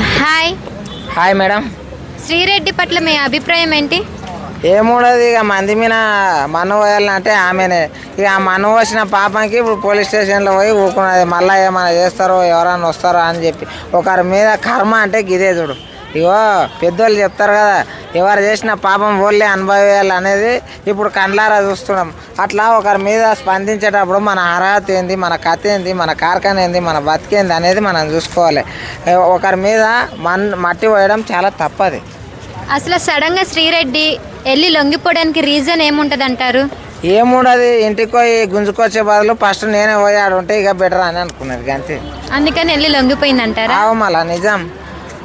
Hi. Hi madam. Sri Reddy పట్ల మీ అభిప్రాయం ఏంటి? ఏముండదు ఇక మంది మీద మన్ను పోయాలంటే ఆమెనే. ఇక ఆ మన్ను వచ్చిన పాపకి ఇప్పుడు పోలీస్ స్టేషన్లో పోయి ఊరుకున్నది. మళ్ళీ ఏమైనా చేస్తారో ఎవరైనా వస్తారో అని చెప్పి. ఒకరి మీద కర్మ అంటే గిదే చూడు. ఇగో పెద్దోళ్ళు చెప్తారు కదా ఎవరు చేసిన పాపం ఓళ్ళే అనుభవేయాలి అనేది ఇప్పుడు కండ్లారా చూస్తున్నాం. అట్లా ఒకరి మీద స్పందించేటప్పుడు మన అర్హత ఏంది మన కథ ఏంది మన కార్ఖాన ఏంది మన బతికేంది అనేది మనం చూసుకోవాలి. ఒకరి మీద మన్ మట్టి పోయడం చాలా తప్పది. అసలు సడన్గా శ్రీరెడ్డి వెళ్ళి లొంగిపోవడానికి రీజన్ ఏముంటుంది అంటారు ఏముండదు ఇంటికి పోయి గుంజుకొచ్చే బదులు ఫస్ట్ నేనే పోయి ఆడ ఉంటే ఇక బెటర్ అని అనుకున్నది ఇక అంతే అందుకని వెళ్ళి లొంగిపోయింది అంటారా రావు మళ్ళా నిజం.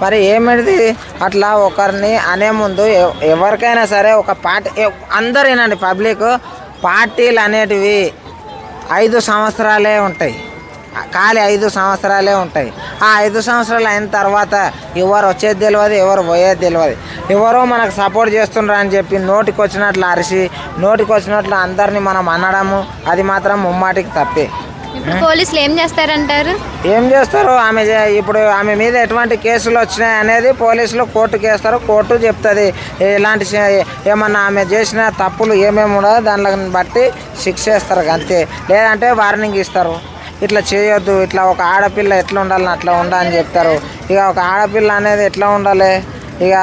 మరి ఏమిటిది? అట్లా ఒకరిని అనే ముందు ఎవరికైనా సరే ఒక పార్టీ అందరేనండి అందరూ ఏనండి పబ్లిక్ పార్టీలు అనేటివి ఐదు సంవత్సరాలే ఉంటాయి. ఖాళీ ఐదు సంవత్సరాలే ఉంటాయి. ఆ ఐదు సంవత్సరాలు అయిన తర్వాత ఎవరు వచ్చేది తెలియదు ఎవరు పోయేది తెలియదు ఎవరో మనకు సపోర్ట్ చేస్తుండ్రు అని చెప్పి నోటికి వచ్చినట్లు అరిసి నోటికి వచ్చినట్లు అందరినీ మనం అనడము అది మాత్రం ముమ్మాటికి తప్పే. ఇప్పుడు పోలీసులు ఏం చేస్తారంటారు? ఏం చేస్తారు? ఆమె ఇప్పుడు ఆమె మీద ఎటువంటి కేసులు వచ్చినాయి అనేది పోలీసులు కోర్టుకి వేస్తారు. కోర్టు చెప్తుంది. ఎలాంటి ఏమన్నా ఆమె చేసిన తప్పులు ఏమేమి ఉండదో దానిని బట్టి శిక్ష వేస్తారు అంతే. లేదంటే వార్నింగ్ ఇస్తారు. ఇట్లా చేయొద్దు. ఇట్లా ఒక ఆడపిల్ల ఎట్లా ఉండాలని అట్లా ఉండాలని చెప్తారు. ఇక ఒక ఆడపిల్ల అనేది ఎట్లా ఉండాలి? ఇక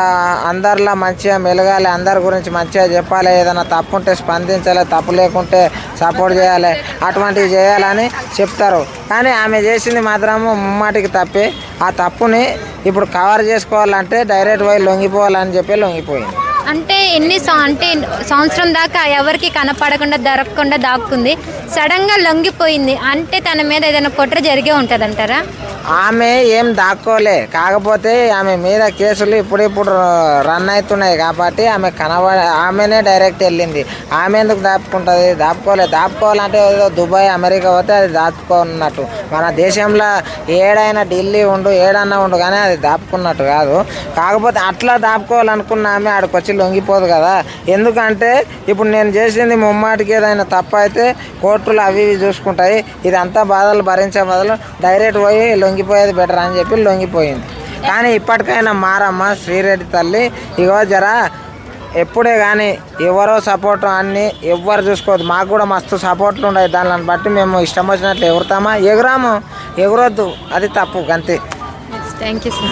అందరిలో మంచిగా మెలగాలి అందరి గురించి మంచిగా చెప్పాలి ఏదైనా తప్పు ఉంటే స్పందించాలి తప్పు లేకుంటే సపోర్ట్ చేయాలి అటువంటివి చేయాలని చెప్తారు. కానీ ఆమె చేసింది మాత్రము ముమ్మాటికి తప్పే. ఆ తప్పుని ఇప్పుడు కవర్ చేసుకోవాలంటే డైరెక్ట్ పోయి లొంగిపోవాలని చెప్పి లొంగిపోయింది. అంటే ఎన్ని అంటే సంవత్సరం దాకా ఎవరికి కనపడకుండా దొరకకుండా దాక్కుంది. సడన్గా లొంగిపోయింది. అంటే తన మీద ఏదైనా కుట్ర జరిగే ఉంటుంది అంటారా ఆమె ఏం దాక్కోలే. కాకపోతే ఆమె మీద కేసులు ఇప్పుడిప్పుడు రన్ అవుతున్నాయి కాబట్టి ఆమె కనబడ ఆమెనే డైరెక్ట్ వెళ్ళింది. ఆమె ఎందుకు దాపుకుంటుంది? దాపుకోలే. దాపుకోవాలంటే ఏదో దుబాయ్ అమెరికా పోతే అది దాపుకున్నట్టు మన దేశంలో ఏడైనా ఢిల్లీ ఉండు ఏడన్నా ఉండు కానీ అది దాపుకున్నట్టు కాదు. కాకపోతే అట్లా దాపుకోవాలనుకున్న ఆమె ఆడికి వచ్చి లొంగిపోదు కదా. ఎందుకంటే ఇప్పుడు నేను చేసింది ముమ్మాటికి ఏదైనా తప్ప అయితే కోర్టులు అవి ఇవి చూసుకుంటాయి. ఇదంతా బాధలు భరించే బదులు డైరెక్ట్ పోయి లొంగిపోయేది బెటర్ అని చెప్పి లొంగిపోయింది. కానీ ఇప్పటికైనా మారమ్మ శ్రీరెడ్డి తల్లి ఇగో జరా ఎప్పుడే కానీ ఎవరో సపోర్ట్ అన్ని ఎవ్వరు చూసుకోవద్దు. మాకు కూడా మస్తు సపోర్ట్లు ఉన్నాయి. దానిని బట్టి మేము ఇష్టం వచ్చినట్లు ఎగురుతామా? ఎగురాము. ఎగురొద్దు. అది తప్పు. అంతే థ్యాంక్ యూ సార్